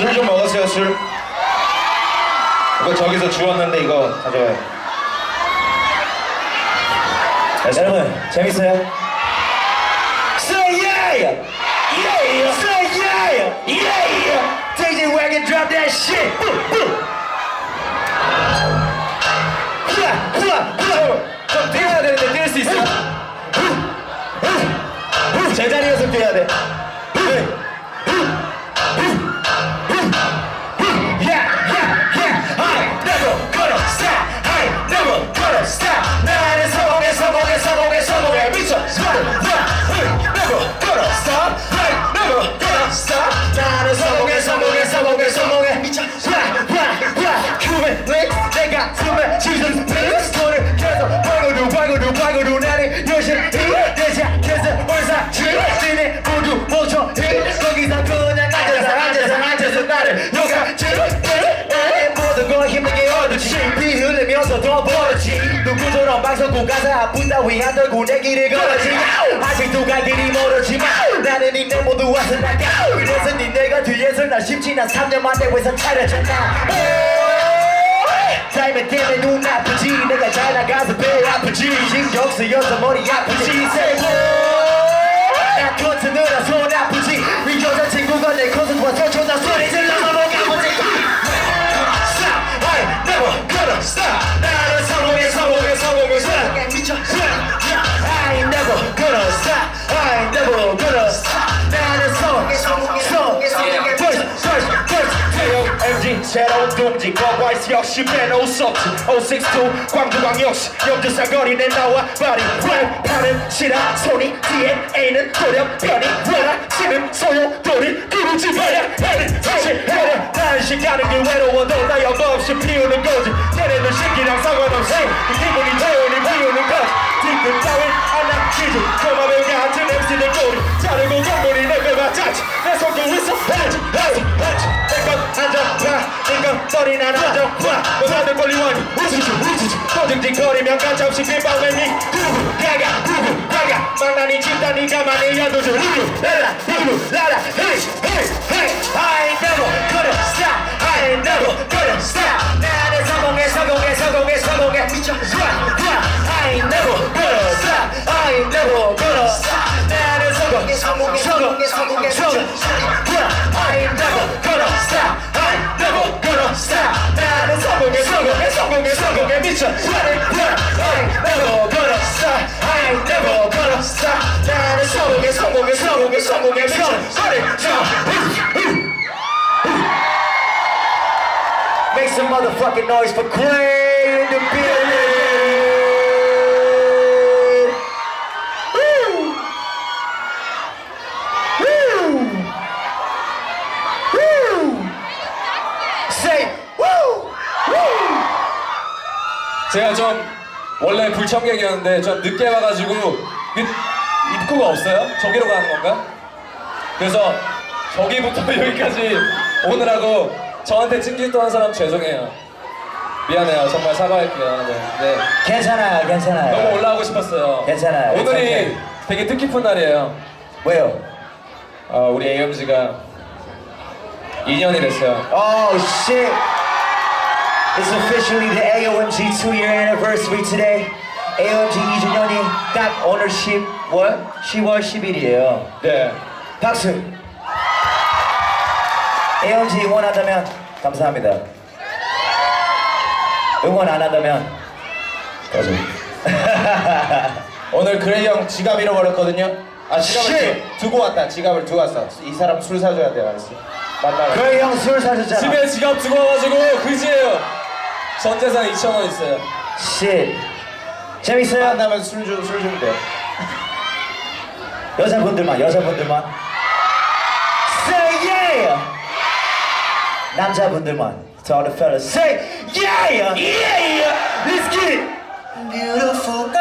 술 좀 먹었어요 술 이거 저기서 주웠는데 이거 가져와요 여러분 재밌어요? Say yeah! Yeah! Say yeah! Yeah! DJ Wagon drop that shit! Boom, boom. 후아, 후아, 후아. 좀 뛰어야 되는데 뛸 수 있어? 제자리에서 뛰어야 돼. Gonna stop. 나는 성공해, 성공해, 성공해, 성공해. 미쳐. 그만 내 가슴에 지금 피스톨을 계속 발고도 발고도 발고도 나는 열심히 내 자켓을 벌사지네 모두 멈춰 거기서 그냥 앉아서 앉아서 앉아서 나를 방송국 가사 안 떨고 내 길을 걸었지 아직도 갈 길이 멀었지만 나는 이내 모두 와서 나가 그래서 니네가 뒤에서 날 쉽지 난 3년 만에 회사 차렸잖아 타이밍 때문에 눈 아프지. 내가 잘 나가서 배 아프지. 신경 쓰여서 머리 아프지. 세고 새로운 동지 거과이스 역시 빼놓을 수 없지 062 광주광 역시 영주사거리내 나와 바리 랩 하는 시라 손이 DNA는 도령 편이 원하 치는 소용돌이 그루지 마야 해는 사실 해는 난 시간은 그 외로워도 나 영없이 피우는 거지. 얘네들 시기랑 상관없이 그 기분이 태우니 피우는 거지. 뒤끝 따윈 안 남기지. 고마운 같은 MC들 꼬리. 자르고 전문이 내걸 맞자지 내 손도 있어 내건 소리나 앉아봐 너다들 멀리 와니 우주주 우주주 도징징거리면 가차없이 빈방맨이 누구 가가 누구 가가. 망나니 집단이 가만히 놔두죠 누구 라라 누구 라라. 헤이 헤이 헤이. I ain't never gonna stop I ain't never gonna stop 나는 성공해 성공해 성공해 성공해. 미쳐 I ain't never gonna stop I ain't never gonna stop 나는 성공해 성공해 성공해 성공해. 성공해 I ain't never gonna stop 성공해 미쳐 I ain't never gonna stop I ain't never gonna stop 나는 성공해 성공해 성공해 성공해 미쳐 Make some motherfucking noise for Quay 제가 좀 원래 불청객이었는데 좀 늦게 와가지고 그 입구가 없어요? 저기로 가는 건가? 그래서 저기부터 여기까지 오느라고 저한테 찡짓 떠한 사람 죄송해요. 미안해요. 정말 사과할게요. 네. 네. 괜찮아요, 괜찮아요. 너무 올라오고 싶었어요. 괜찮아요. 오늘이 괜찮아요. 되게 뜻깊은 날이에요. 왜요? 어, 우리 AMG가 2년이 됐어요. Oh shit! It's officially the AOMG two-year anniversary today. AOMG 2주년이 딱 오늘 10월 10월 10일이에요. 네. 박수. AOMG 응원한다면 감사합니다. 응원 안 한다면 꺼져. 오늘 그레이 형 지갑 잃어버렸거든요 아 지갑을. 두, 두고 왔다 지갑을 두고 왔어 이 사람 술 사줘야 돼 알았어 만나라 그래 형술 사줬잖아. 집에 지갑 두고 와가지고 그지예요. 전 재산 2천 원 있어요. shit. 재밌어요? 만나면 술 주, 술 주면 돼 여자분들만 여자분들만 say yeah 남자분들만 to all the fellas say yeah yeah let's get it beautiful girl